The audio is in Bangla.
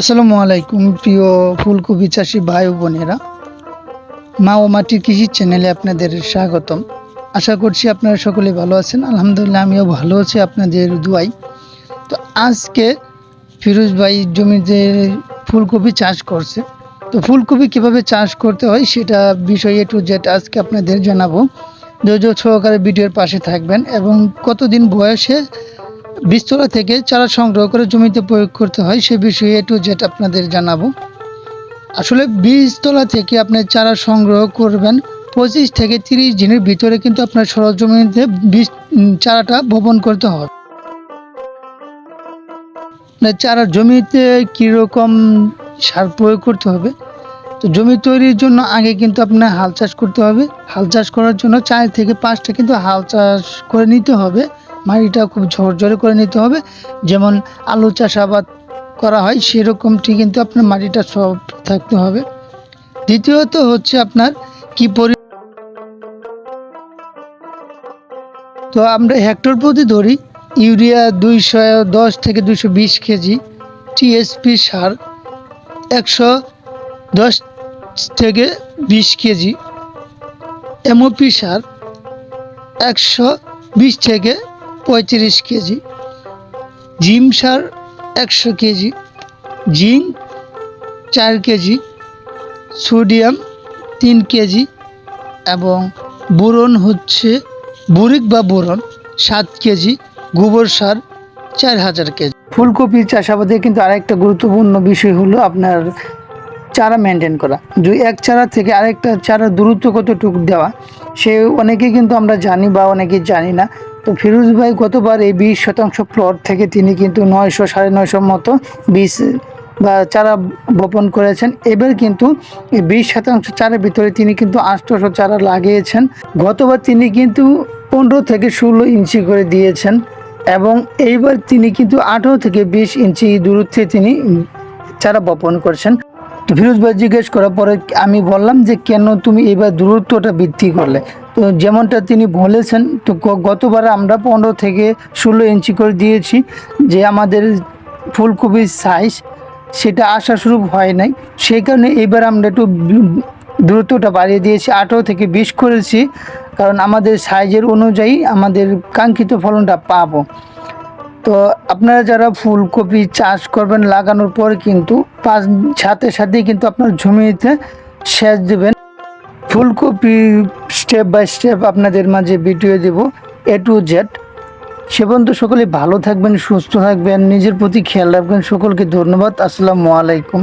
আসসালামু আলাইকুম, প্রিয় ফুলকপি চাষি ভাই ও বোনেরা। মা ও মাটির কৃষি চ্যানেলে আপনাদের স্বাগতম। আশা করছি আপনারা সকলে ভালো আছেন। আলহামদুলিল্লাহ, আমিও ভালো আছি আপনাদের দুয়াই তো আজকে ফিরোজ ভাই জমিতে ফুলকপি চাষ করছে, তো ফুলকপি কীভাবে চাষ করতে হয় সেটা বিষয় টু যেটা আজকে আপনাদের জানাব। ধৈর্য সহকারে ভিডিওর পাশে থাকবেন এবং কতদিন বয়সে বীজতলা থেকে চারা সংগ্রহ করে জমিতে প্রয়োগ করতে হয়, সে বিষয়ে একটু যেটা আপনাদের জানাব। আসলে বীজতলা থেকে আপনি চারা সংগ্রহ করবেন, পঁচিশ থেকে তিরিশ দিনের ভিতরে কিন্তু আপনার সরজমিতে বীজ চারাটা বপন করতে হবে। চারা জমিতে কীরকম সার প্রয়োগ করতে হবে? তো জমি তৈরির জন্য আগে কিন্তু আপনার হাল চাষ করতে হবে। হাল চাষ করার জন্য চার থেকে পাঁচটা কিন্তু হাল চাষ করে নিতে হবে। মাটিটা খুব ঝরঝরে করে নিতে হবে। যেমন আলু চাষাবাদ করা হয়, সেরকমটি কিন্তু আপনার মাটিটা সফট থাকতে হবে। দ্বিতীয়ত হচ্ছে আপনার কি পরি তো আমরা হেক্টর প্রতি ধরি, ইউরিয়া দুইশো দশ থেকে দুইশো বিশ কেজি টিএসপি সার একশো দশ থেকে বিশ কেজি, এমওপি সার একশো বিশ থেকে পঁয়ত্রিশ কেজি। জিম সার একশো কেজি। জিঙ্ক চার কেজি। সোডিয়াম তিন কেজি। এবং বোরন হচ্ছে বুরিক বা বোরন সাত কেজি। গোবর সার চার হাজার কেজি। ফুলকপি চাষাবাদে কিন্তু আরেকটা গুরুত্বপূর্ণ বিষয় হলো আপনার চারা মেনটেন করা। যে এক চারা থেকে আরেকটা চারা দূরত্ব কতটুকু দেওয়া, সে অনেকে কিন্তু আমরা জানি বা অনেকে জানি না। তো ফিরোজ ভাই গতবার এই বিশ শতাংশ প্লট থেকে তিনি কিন্তু নয়শো, সাড়ে নয়শো মতো বীজ বা চারা বপন করেছেন। এবার কিন্তু বিশ শতাংশ চারের ভিতরে তিনি কিন্তু আটশোশো চারা লাগিয়েছেন। গতবার তিনি কিন্তু পনেরো থেকে ষোলো ইঞ্চি করে দিয়েছেন এবং এইবার তিনি কিন্তু আঠেরো থেকে বিশ ইঞ্চি দূরত্বে তিনি চারা বপন করছেন। ফিরোজ ভাই জিজ্ঞেস করার পরে আমি বললাম যে কেন তুমি এবার দূরত্বটা বৃদ্ধি করলে? যেমনটা তিনি বলেছেন, তো গতবার আমরা পনেরো থেকে ষোলো ইঞ্চি করে দিয়েছি, যে আমাদের ফুলকপির সাইজ সেটা আসা শুরু হয় নাই। সেই কারণে এবার আমরা একটু দূরত্বটা বাড়িয়ে দিয়েছি, আঠেরো থেকে বিশ করেছি, কারণ আমাদের সাইজের অনুযায়ী আমাদের কাঙ্ক্ষিত ফলনটা পাবো। তো আপনারা যারা ফুলকপি চাষ করবেন, লাগানোর পর কিন্তু পাঁচ সাথে সাথেই কিন্তু আপনার জমিতে সেচ দেবেন। ফুলকপি স্টেপ বাই স্টেপ আপনাদের মাঝে ভিডিও দেব এ টু জেড সে পর্যন্ত সকলে ভালো থাকবেন, সুস্থ থাকবেন, নিজের প্রতি খেয়াল রাখবেন। সকলকে ধন্যবাদ। আসসালামু আলাইকুম।